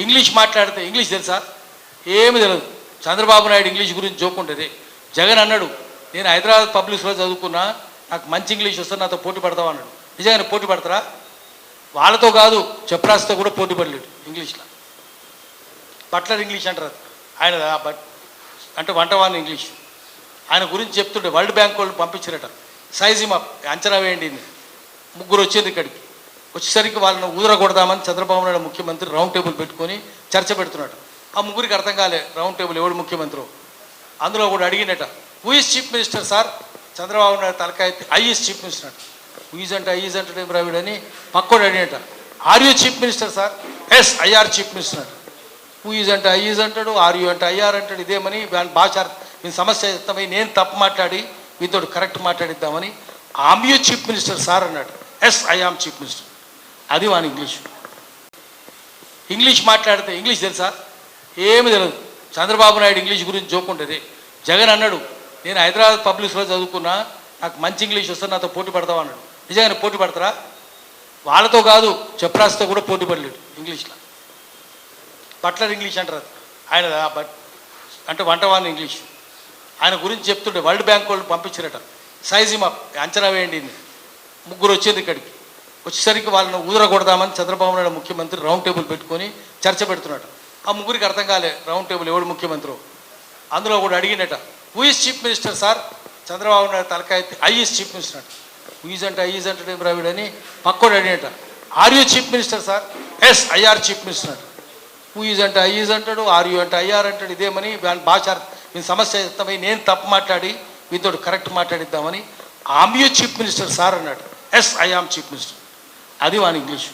English మాట్లాడితే English తెలుసా? ఏమి తెలియదు చంద్రబాబు నాయుడు ఇంగ్లీష్ గురించి జోకుంటుంది జగన్ అన్నాడు నేను హైదరాబాద్ పబ్లిక్స్లో చదువుకున్నా నాకు మంచి ఇంగ్లీష్ వస్తే నాతో పోటీ పడతావు? అన్నాడు. నిజంగా పోటీ పడతారా? వాళ్ళతో కాదు చెప్రాస్తో కూడా పోటీ పడలేడు ఇంగ్లీష్లో. బట్లర్ ఇంగ్లీష్ అంటారు ఆయన బట్ అంటే వంటవాన్ ఇంగ్లీష్. ఆయన గురించి చెప్తుంటే వరల్డ్ బ్యాంక్ వాళ్ళు పంపించారట. సైజ్ మా అంచనా వేయండి ముగ్గురు వచ్చేది ఇక్కడికి. వచ్చేసరికి వాళ్ళని ఊదరగొడదామని చంద్రబాబు నాయుడు ముఖ్యమంత్రి రౌండ్ టేబుల్ పెట్టుకొని చర్చ పెడుతున్నాడు. ఆ ముగ్గురికి అర్థం కాలే రౌండ్ టేబుల్ ఎవడు ముఖ్యమంత్రి? అందులో కూడా అడిగినట who is chief minister sir Chandrababu Naidu తలకాయ ఐఈస్ చీఫ్ మినిస్టర్ అంట. హూఈజ్ అంటే ఐఈజ్ అంటే ద్రావిడ్ అని పక్కోడు అడిగినట are you chief minister sir yes I are chief minister అంట. హూఈజ్ అంటే ఐ ఈజ్ అంటాడు ఆర్ యూ అంటే ఐఆర్ అంటాడు ఇదేమని దాని భాష మీ సమస్య చెప్తామని నేను తప్పు మాట్లాడి మీతో correct మాట్లాడిద్దామని am you chief minister sir అన్నాడు. Yes I am chief minister అది వాని ఇంగ్లీష్. ఇంగ్లీష్ మాట్లాడితే ఇంగ్లీష్ తెలుసా? ఏమి తెలియదు చంద్రబాబు నాయుడు ఇంగ్లీష్ గురించి జోకుంటుంది. జగన్ అన్నాడు నేను హైదరాబాద్ పబ్లిక్స్లో చదువుకున్నా నాకు మంచి ఇంగ్లీష్ వస్తే నాతో పోటీ పడతావు? అన్నాడు. నిజంగానే పోటీ పడతారా? వాళ్ళతో కాదు చెప్రాస్తో కూడా పోటీ పడలేడు ఇంగ్లీష్లో. బట్లర్ ఇంగ్లీష్ అంటారు ఆయన బట్ అంటే వంటవాన్ ఇంగ్లీష్. ఆయన గురించి చెప్తుండే వరల్డ్ బ్యాంక్ వాళ్ళు పంపించారట. సైజ్ మా అంచనా వేయండి ముగ్గురు వచ్చేది ఇక్కడికి. వచ్చేసరికి వాళ్ళని ఊదరగొడదామని చంద్రబాబు నాయుడు ముఖ్యమంత్రి రౌండ్ టేబుల్ పెట్టుకొని చర్చ పెడుతున్నాడు. ఆ ముగ్గురికి అర్థం కాలే రౌండ్ టేబుల్ ఎవడు ముఖ్యమంత్రి? అందులో కూడా అడిగినట who is chief minister sir Chandrababu Naidu తలకాయ ఐ ఈజ్ చీఫ్ మినిస్టర్ అంట. హూ ఈజ్ అంటే ఐ ఈజ్ అంటే ద్రావిడ్ అని పక్కోడు అడిగినట are you chief minister sir yes I are chief minister అంట. హూ ఈజ్ అంటే ఐ ఈజ్ అంటాడు ఆర్ యూ అంటే ఐఆర్ అంటాడు ఇదేమని భాష మీ సమస్య చెప్తామని నేను తప్పు మాట్లాడి మీతో correct మాట్లాడిద్దామని am you chief minister sir అన్నాడు. Yes I am chief minister అది వాని ఇంగ్లీష్